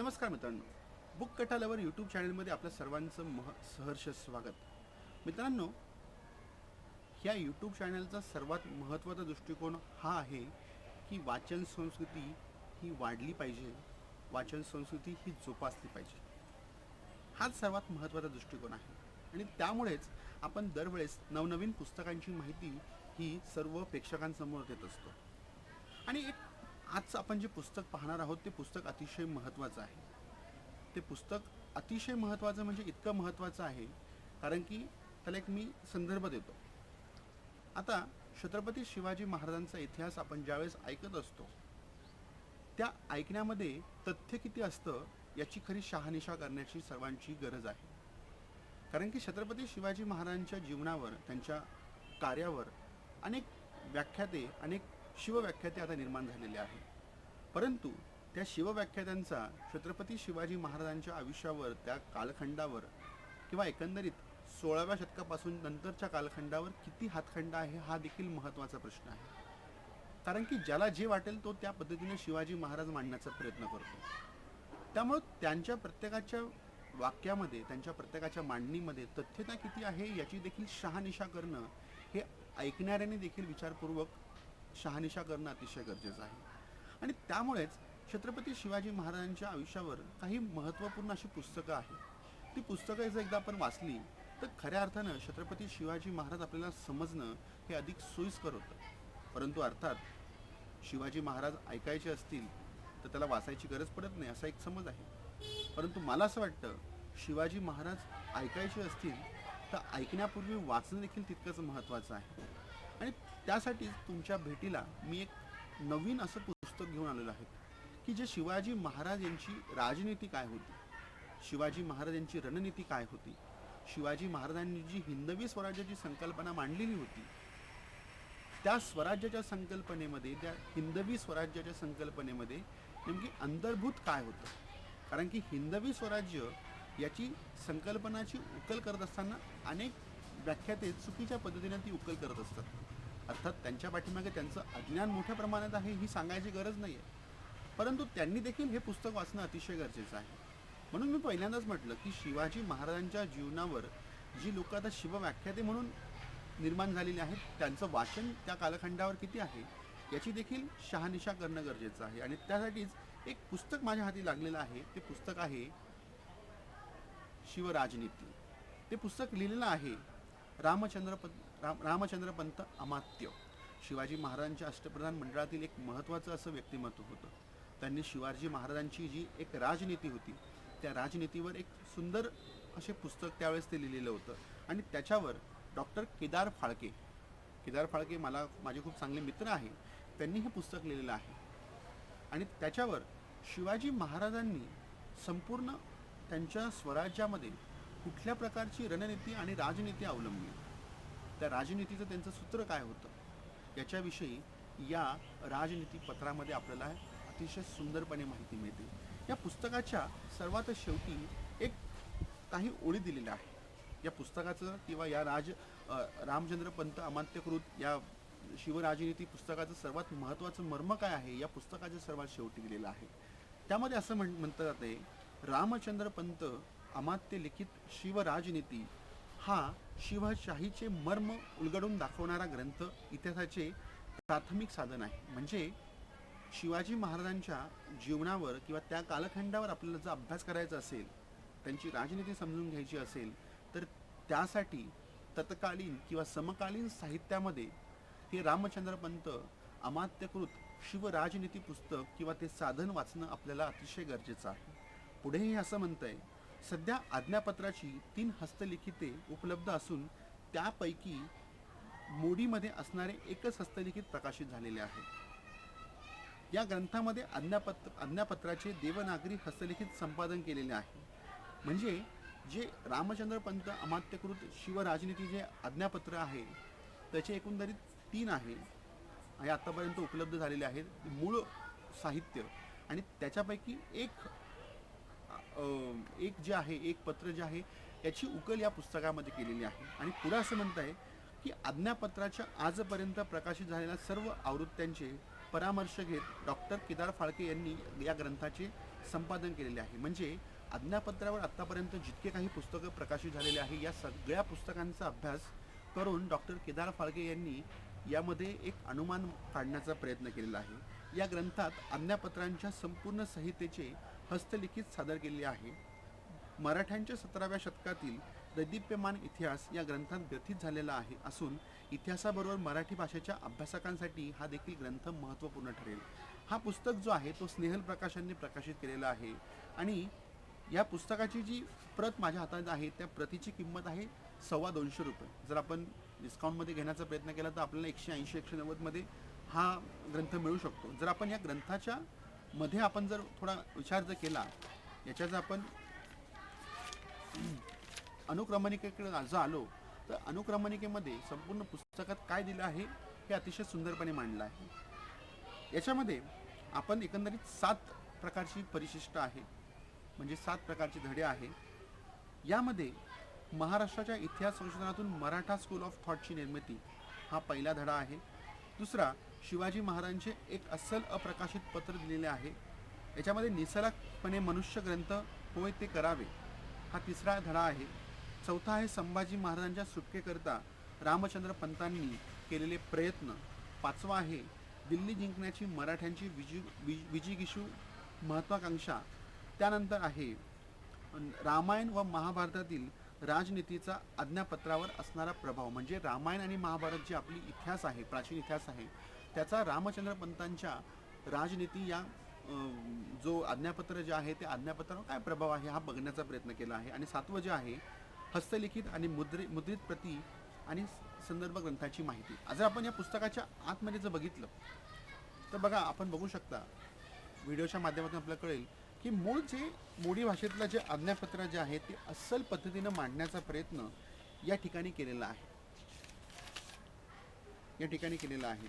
नमस्कार मित्रांनो. Book कटालावर YouTube चॅनलमध्ये आपल्या सर्वांचं मह सहर्ष स्वागत. मित्रांनो ह्या यूट्यूब चॅनलचा सर्वात महत्त्वाचा दृष्टिकोन हा आहे की वाचन संस्कृती ही वाढली पाहिजे. वाचन संस्कृती ही जोपासली पाहिजे. हाच सर्वात महत्त्वाचा दृष्टिकोन आहे. आणि त्यामुळेच आपण दरवेळेस नवनवीन पुस्तकांची माहिती ही सर्व प्रेक्षकांसमोर देत असतो. आणि एक आज आपण जे पुस्तक पाहणार आहोत ते पुस्तक अतिशय महत्त्वाचं आहे. ते पुस्तक अतिशय महत्त्वाचं म्हणजे इतकं महत्त्वाचं आहे कारण की त्याला एक मी संदर्भ देतो. आता छत्रपती शिवाजी महाराजांचा इतिहास आपण ज्यावेळेस ऐकत असतो त्या ऐकण्यामध्ये तथ्य किती असतं याची खरी शहानिशा करण्याची सर्वांची गरज आहे. कारण की छत्रपती शिवाजी महाराजांच्या जीवनावर त्यांच्या कार्यावर अनेक व्याख्याते अनेक शिवव्याख्याते आता निर्माण झालेले आहेत परंतु त्या शिवव्याख्यात्यांचा छत्रपती शिवाजी महाराजांच्या आयुष्यावर त्या कालखंडावर किंवा एकंदरीत सोळाव्या शतकापासून नंतरच्या कालखंडावर किती हातखंडा आहे हा देखील महत्त्वाचा प्रश्न आहे. कारण की ज्याला जे वाटेल तो त्या पद्धतीने शिवाजी महाराज मांडण्याचा प्रयत्न करतो. त्यामुळं त्यांच्या प्रत्येकाच्या वाक्यामध्ये त्यांच्या प्रत्येकाच्या मांडणीमध्ये तथ्यता किती आहे याची देखील शहानिशा करणं हे ऐकणाऱ्याने देखील विचारपूर्वक शहानिशा करणं अतिशय गरजेचं आहे. आणि त्यामुळेच छत्रपती शिवाजी महाराजांच्या आयुष्यावर काही महत्त्वपूर्ण अशी पुस्तकं आहेत. ती पुस्तकं जर एकदा आपण वाचली तर खऱ्या अर्थानं छत्रपती शिवाजी महाराज आपल्याला समजणं हे अधिक सोयीस्कर होतं. परंतु अर्थात शिवाजी महाराज ऐकायचे असतील तर त्याला वाचायची गरज पडत नाही असा एक समज आहे. परंतु मला असं वाटतं शिवाजी महाराज ऐकायचे असतील तर ऐकण्यापूर्वी वाचणं देखील तितकंच महत्त्वाचं आहे. आणि त्यासाठीच तुमच्या भेटीला मी एक नवीन असं पुस्तक घेऊन आलेलं आहे की जे शिवाजी महाराज यांची राजनीती काय होती? शिवाजी महाराज यांची रणनीती काय होती? शिवाजी महाराजांनी जी हिंदवी स्वराज्याची संकल्पना मांडलेली होती त्या स्वराज्याच्या संकल्पनेमध्ये त्या हिंदवी स्वराज्याच्या संकल्पनेमध्ये नेमकी अंतर्भूत काय होतं? कारण की हिंदवी स्वराज्य याची संकल्पनाची उकल करत असताना अनेक व्याख्याते चुकीच्या पद्धतीने ती उकल करत असतात. अर्थात त्यांच्या पाठीमागे त्यांचं अज्ञान मोठ्या प्रमाणात आहे ही सांगायची गरज नाही आहे परंतु त्यांनी देखील हे पुस्तक वाचणं अतिशय गरजेचं आहे. म्हणून मी पहिल्यांदाच म्हटलं की शिवाजी महाराजांच्या जीवनावर जी लोक आता शिवव्याख्याते म्हणून निर्माण झालेली आहेत त्यांचं वाचन त्या कालखंडावर किती आहे याची देखील शहानिशा करणं गरजेचं आहे. आणि त्यासाठीच एक पुस्तक माझ्या हाती लागलेलं आहे. ते पुस्तक आहे शिवराजनीती. ते पुस्तक लिहिलेलं आहे रामचंद्र पंत राम रामचंद्र पंत अमात्य. शिवाजी महाराजांच्या अष्टप्रधान मंडळातील एक महत्त्वाचं असं व्यक्तिमत्व होतं. त्यांनी शिवाजी महाराजांची जी एक राजनीती होती त्या राजनीतीवर एक सुंदर असे पुस्तक त्यावेळेस ते लिहिलेलं होतं. आणि त्याच्यावर डॉक्टर केदार फाळके केदार फाळके मला माझे खूप चांगले मित्र आहे त्यांनी हे पुस्तक लिहिलेलं आहे. आणि त्याच्यावर शिवाजी महाराजांनी संपूर्ण त्यांच्या स्वराज्यामध्ये कुठल्या प्रकारची रणनीती आणि राजनीती अवलंबली? त्या राजनीतीचं त्यांचं सूत्र काय होतं? याच्याविषयी या राजनीती पत्रामध्ये आपल्याला अतिशय सुंदरपणे माहिती मिळते. या पुस्तकाच्या सर्वात शेवटी एक काही ओळी दिलेल्या आहे या पुस्तकाचं किंवा या राज रामचंद्र पंत अमात्यकृत या शिवराजनीती पुस्तकाचं सर्वात महत्त्वाचं मर्म काय आहे? या पुस्तकाच्या सर्वात शेवटी दिलेलं आहे. त्यामध्ये असं म्हण म्हणतं जाते रामचंद्र पंत अमात्य लिखित शिवराजनीती हा शिवशाहीचे मर्म उलगडून दाखवणारा ग्रंथ इतिहासाचे प्राथमिक साधन आहे. म्हणजे शिवाजी महाराजांच्या जीवनावर किंवा त्या कालखंडावर आपल्याला जर अभ्यास करायचा असेल त्यांची राजनीती समजून घ्यायची असेल तर त्यासाठी तत्कालीन किंवा समकालीन साहित्यामध्ये हे रामचंद्रपंत अमात्यकृत शिवराजनीती पुस्तक किंवा ते साधन वाचणं आपल्याला अतिशय गरजेचं आहे. पुढेही असं म्हणतंय सध्या आज्ञापत्राची तीन हस्तलिखिते उपलब्ध असून त्यापैकी मोडीमध्ये असणारे एकच हस्तलिखित प्रकाशित झालेले आहे. या ग्रंथामध्ये आज्ञापत्र आज्ञापत्राचे देवनागरी हस्तलिखित संपादन केलेले आहे. म्हणजे जे रामचंद्र पंत अमात्यकृत शिवराजनीती जे आज्ञापत्र आहे त्याचे एकंदरीत तीन आहे. आणि आत्तापर्यंत उपलब्ध झालेले आहेत. मूळ साहित्य. आणि त्याच्यापैकी एक एक जे आहे एक पत्र जे आहे याची उकल या पुस्तकामध्ये केलेली आहे. आणि पुढे असं म्हणत आहे की आज्ञापत्राच्या आजपर्यंत प्रकाशित झालेल्या सर्व आवृत्त्यांचे परामर्श घेत डॉक्टर केदार फाळके यांनी या ग्रंथाचे संपादन केलेले आहे. म्हणजे आज्ञापत्रावर आत्तापर्यंत जितके काही पुस्तकं प्रकाशित झालेले आहे या सगळ्या पुस्तकांचा अभ्यास करून डॉक्टर केदार फाळके यांनी यामध्ये एक अनुमान काढण्याचा प्रयत्न केलेला आहे. या ग्रंथात आज्ञापत्रांच्या संपूर्ण संहितेचे हस्तलिखित सादर केले आहे. मराठ्यांच्या सतराव्या शतकातील दैदिप्यमान इतिहास या ग्रंथात व्यथित झालेला आहे असून इतिहासाबरोबर मराठी भाषेच्या अभ्यासकांसाठी हा देखील ग्रंथ महत्त्वपूर्ण ठरेल. हा पुस्तक जो आहे तो स्नेहल प्रकाशांनी प्रकाशित केलेला आहे आणि या पुस्तकाची जी प्रत माझ्या हातात आहे त्या प्रतीची किंमत आहे सव्वा दोनशे रुपये. जर आपण डिस्काउंटमध्ये घेण्याचा प्रयत्न केला तर आपल्याला एकशे ऐंशी एकशे नव्वदमध्ये हा ग्रंथ मिळू शकतो. जर आपण या ग्रंथाच्या मध्ये आपण जर थोडा विचार जर केला याच्या जर आपण अनुक्रमणिकेकडे जर आलो तर अनुक्रमणिकेमध्ये संपूर्ण पुस्तकात काय दिलं आहे हे अतिशय सुंदरपणे मांडलं आहे. याच्यामध्ये आपण एकंदरीत सात प्रकारची परिशिष्ट आहे. म्हणजे सात प्रकारचे धडे आहे. यामध्ये महाराष्ट्राच्या इतिहास संशोधनातून मराठा स्कूल ऑफ थॉटची निर्मिती हा पहिला धडा आहे. दुसरा शिवाजी महाराजांचे एक अस्सल अप्रकाशित पत्र दिलेले आहे. याच्यामध्ये निसर्गपणे मनुष्य ग्रंथ होय ते करावे हा तिसरा धडा आहे. चौथा आहे संभाजी महाराजांच्या सुटकेकरता रामचंद्र पंतांनी केलेले प्रयत्न. पाचवा आहे दिल्ली जिंकण्याची मराठ्यांची विजि विज विजिगिशू महत्त्वाकांक्षा त्यानंतर आहे रामायण व महाभारतातील राजनीतीचा आज्ञापत्रावर असणारा प्रभाव. म्हणजे रामायण आणि महाभारत जी आपली इतिहास आहे प्राचीन इतिहास आहे त्याचा रामचंद्र पंतांच्या राजनीती या जो आज्ञापत्र जे आहे ते आज्ञापत्रावर काय प्रभाव आहे हा बघण्याचा प्रयत्न केला आहे. आणि सातवं जे आहे हस्तलिखित आणि मुद्रि मुद्रित प्रती आणि संदर्भ ग्रंथाची माहिती. जर आपण या पुस्तकाच्या आतमध्ये जर बघितलं तर बघा आपण बघू शकता व्हिडिओच्या माध्यमातून आपल्याला कळेल की मूळ जे मोडी भाषेतलं जे आज्ञापत्र जे आहे ते अस्सल पद्धतीनं मांडण्याचा प्रयत्न या ठिकाणी केलेला आहे. या ठिकाणी केलेला आहे.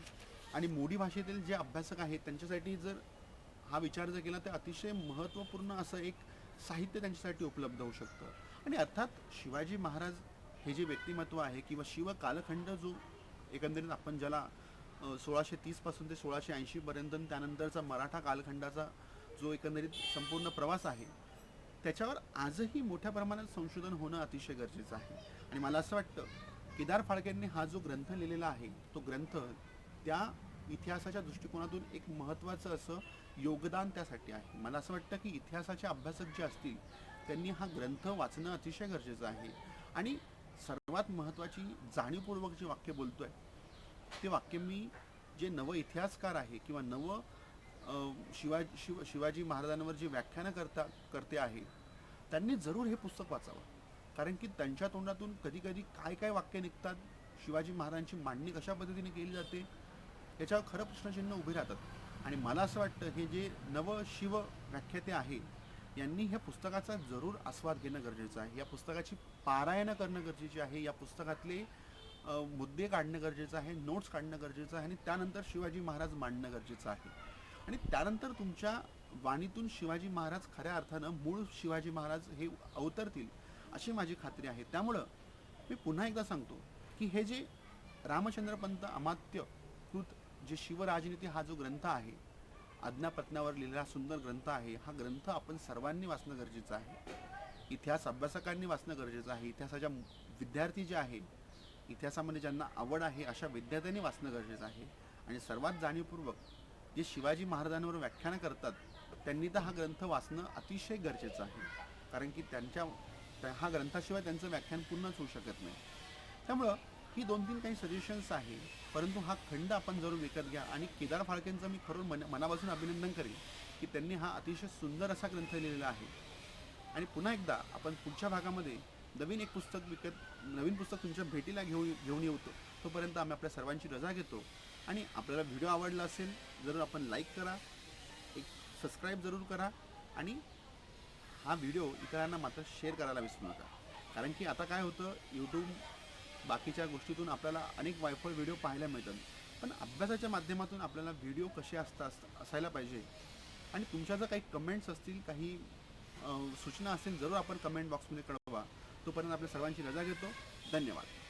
आणि मोडी भाषेतील जे अभ्यासक आहेत त्यांच्यासाठी जर हा विचार जर केला तर अतिशय महत्त्वपूर्ण असं एक साहित्य त्यांच्यासाठी उपलब्ध होऊ शकतं. आणि अर्थात शिवाजी महाराज हे जे व्यक्तिमत्व आहे किंवा शिव कालखंड जो एकंदरीत आपण ज्याला सोळाशे तीसपासून ते सोळाशे ऐंशीपर्यंत त्यानंतरचा मराठा कालखंडाचा जो एकंदरीत संपूर्ण प्रवास आहे त्याच्यावर आजही मोठ्या प्रमाणात संशोधन होणं अतिशय गरजेचं आहे. आणि मला असं वाटतं केदार फाळकेंनी हा जो ग्रंथ लिहिलेला आहे तो ग्रंथ त्या इतिहासाच्या दृष्टिकोनातून एक महत्त्वाचं असं योगदान त्यासाठी आहे. मला असं वाटतं की इतिहासाचे अभ्यासक जे असतील त्यांनी हा ग्रंथ वाचणं अतिशय गरजेचं आहे. आणि सर्वात महत्त्वाची जाणीवपूर्वक जे वाक्य बोलतो आहे ते वाक्य मी जे नव इतिहासकार आहे किंवा नव शिवाजी शिवा शिव शिवाजी महाराजांवर जी व्याख्यानं करता करते आहे त्यांनी जरूर हे पुस्तक वाचावं. कारण की त्यांच्या तोंडातून कधी कधी काय काय वाक्य निघतात शिवाजी महाराजांची मांडणी कशा पद्धतीने केली जाते याच्यावर खरं प्रश्नचिन्ह उभे राहतात. आणि मला असं वाटतं हे जे नव शिव व्याख्याते आहे यांनी ह्या पुस्तकाचा जरूर आस्वाद घेणं गरजेचं आहे. या पुस्तकाची पारायणं करणं गरजेचे आहे. या पुस्तकातले मुद्दे काढणं गरजेचं आहे नोट्स काढणं गरजेचं आहे आणि त्यानंतर शिवाजी महाराज मांडणं गरजेचं आहे. आणि त्यानंतर तुमच्या वाणीतून शिवाजी महाराज खऱ्या अर्थानं मूळ शिवाजी महाराज हे अवतरतील अशी माझी खात्री आहे. त्यामुळं मी पुन्हा एकदा सांगतो की हे जे रामचंद्रपंत अमात्य जे शिवराजनीती हा जो ग्रंथ आहे आज्ञापत्नावर लिहिलेला सुंदर ग्रंथ आहे हा ग्रंथ आपण सर्वांनी वाचणं गरजेचं आहे. इतिहास अभ्यासकांनी वाचणं गरजेचं आहे. इतिहासाच्या विद्यार्थी जे आहे इतिहासामध्ये ज्यांना आवड आहे अशा विद्यार्थ्यांनी वाचणं गरजेचं आहे. आणि सर्वात जाणीवपूर्वक जे शिवाजी महाराजांवर व्याख्यानं करतात त्यांनी तर हा ग्रंथ वाचणं अतिशय गरजेचं आहे. कारण की त्यांच्या हा ग्रंथाशिवाय त्यांचं व्याख्यान पूर्णच होऊ शकत नाही. त्यामुळं ही दोन तीन काही सजेशन्स आहे. परंतु हा खंड आपण जरूर विकत घ्या. आणि केदार फाळकेंचं मी खरं मन मनापासून अभिनंदन करेन की त्यांनी हा अतिशय सुंदर असा ग्रंथ लिहिलेला आहे. आणि पुन्हा एकदा आपण पुढच्या भागामध्ये नवीन एक पुस्तक विकत नवीन पुस्तक तुमच्या भेटीला घेऊन घेऊन येतो तोपर्यंत आम्ही आपल्या सर्वांची रजा घेतो. आणि आपल्याला व्हिडिओ आवडला असेल जरूर आपण लाईक करा. एक सबस्क्राईब जरूर करा. आणि हा व्हिडिओ इतरांना मात्र शेअर करायला विसरू नका. कारण की आता काय होतं यूट्यूब बाकीच्या गोष्टीतून आपल्याला अनेक वायफळ व्हिडिओ पाहायला मिळतात. पण अभ्यासाच्या माध्यमातून आपल्याला व्हिडिओ कसे असतात असायला पाहिजे. आणि तुमच्या जर काही कमेंट्स असतील काही सूचना असतील जरूर आपण कमेंट बॉक्समध्ये कळवा. तोपर्यंत आपल्या सर्वांची रजा घेतो. धन्यवाद.